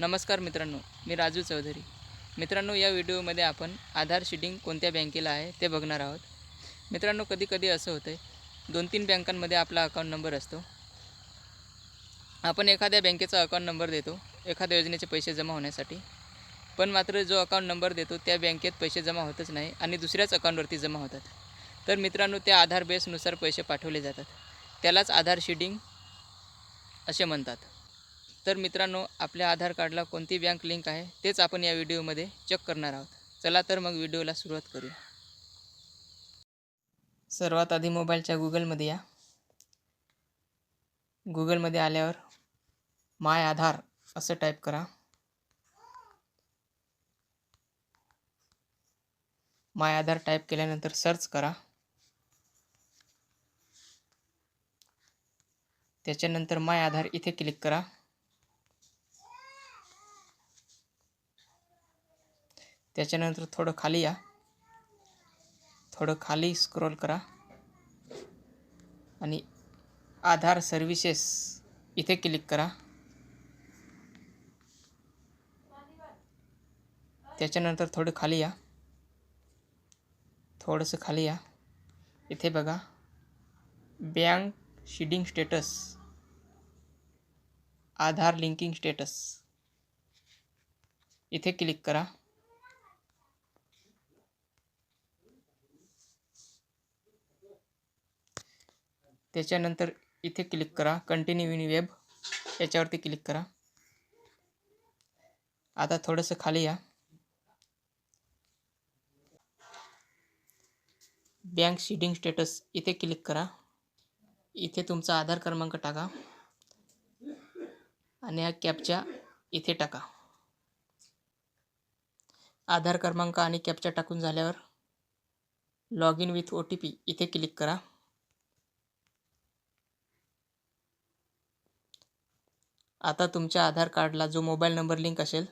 नमस्कार मित्रांनो मी राजू चौधरी. मित्रांनो या व्हिडिओमध्ये आपण आधार शीडिंग कोणत्या बँकेला आहे ते बघणार आहोत. मित्रांनो कधीकधी असं होतं आहे दोन तीन बँकांमध्ये आपला अकाउंट नंबर असतो. आपण एखाद्या बँकेचा अकाउंट नंबर देतो एखाद्या योजनेचे पैसे जमा होण्यासाठी. पण मात्र जो अकाउंट नंबर देतो त्या बँकेत पैसे जमा होतच नाही आणि दुसऱ्याच अकाउंटवरती जमा होतात. तर मित्रांनो त्या आधार बेसनुसार पैसे पाठवले जातात. त्यालाच आधार शीडिंग असे म्हणतात. तर मित्रांनो आपल्या आधार कार्डला कोणती बँक लिंक आहे तेच आपण या व्हिडिओमध्ये चेक करणार आहोत. चला तर मग व्हिडिओला सुरुवात करूया. सर्वात आधी मोबाईलच्या गुगलमध्ये या. गुगलमध्ये आल्यावर माय आधार असं टाईप करा. माय आधार टाईप केल्यानंतर सर्च करा. त्याच्यानंतर माय आधार इथे क्लिक करा. त्याच्यानंतर थोडं खाली या. थोडं खाली स्क्रोल करा. आणि आधार सर्व्हिसेस इथे क्लिक करा. त्याच्यानंतर थोडं खाली या. थोडंसं खाली या. इथे बघा. Bank seeding status Aadhaar linking status इथे क्लिक करा. त्याच्यानंतर इथे क्लिक करा. कंटिन्यू इन वेब याच्यावरती क्लिक करा. आता थोडंसं खाली या. बँक शीडिंग स्टेटस इथे क्लिक करा. इथे तुमचा आधार क्रमांक टाका. आणि हा कॅपच्या इथे टाका. आधार क्रमांक आणि कॅपच्या टाकून झाल्यावर log in with O T P इथे क्लिक करा. आता तुमच्या आधार कार्डला जो मोबाईल नंबर लिंक असेल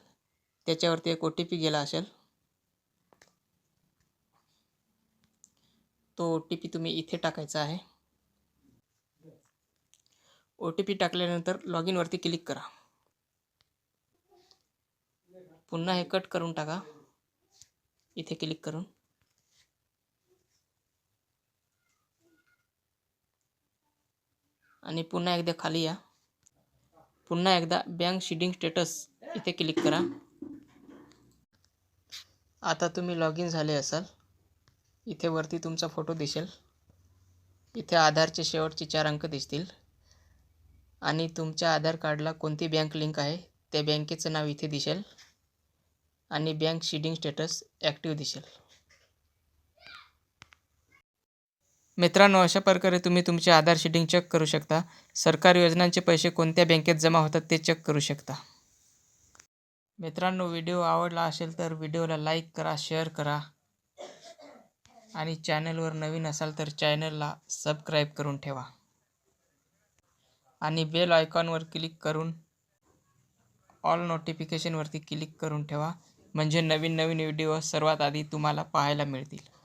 त्याच्यावरती एक ओ टी पी गेला असेल. तो ओ टी पी तुम्ही इथे टाकायचा आहे. ओ टी पी टाकल्यानंतर लॉग इनवरती क्लिक करा. पुन्हा हे कट करून टाका. इथे क्लिक करून. आणि पुन्हा एकदा खाली या. पुन्हा एकदा बँक शीडिंग स्टेटस इथे क्लिक करा. आता तुम्ही लॉग इन झाले असाल. इथे वरती तुमचा फोटो दिसेल. इथे आधारचे शेवटचे चार अंक दिसतील. आणि तुमच्या आधार कार्डला कोणती बँक लिंक आहे त्या बँकेचं नाव इथे दिसेल. आणि बँक शीडिंग स्टेटस ॲक्टिव्ह दिसेल. मित्रांनो अशा प्रकारे तुम्ही तुमचे आधार शेडिंग चेक करू शकता. सरकारी योजनांचे पैसे कोणत्या बँकेत जमा होतात ते चेक करू शकता. मित्रांनो व्हिडिओ आवडला असेल तर व्हिडिओला लाईक करा शेअर करा. आणि चॅनलवर नवीन असाल तर चॅनलला सबस्क्राईब करून ठेवा. आणि बेल आयकॉनवर क्लिक करून ऑल नोटिफिकेशनवरती क्लिक करून ठेवा. म्हणजे नवीन नवीन व्हिडिओ सर्वात आधी तुम्हाला पाहायला मिळतील.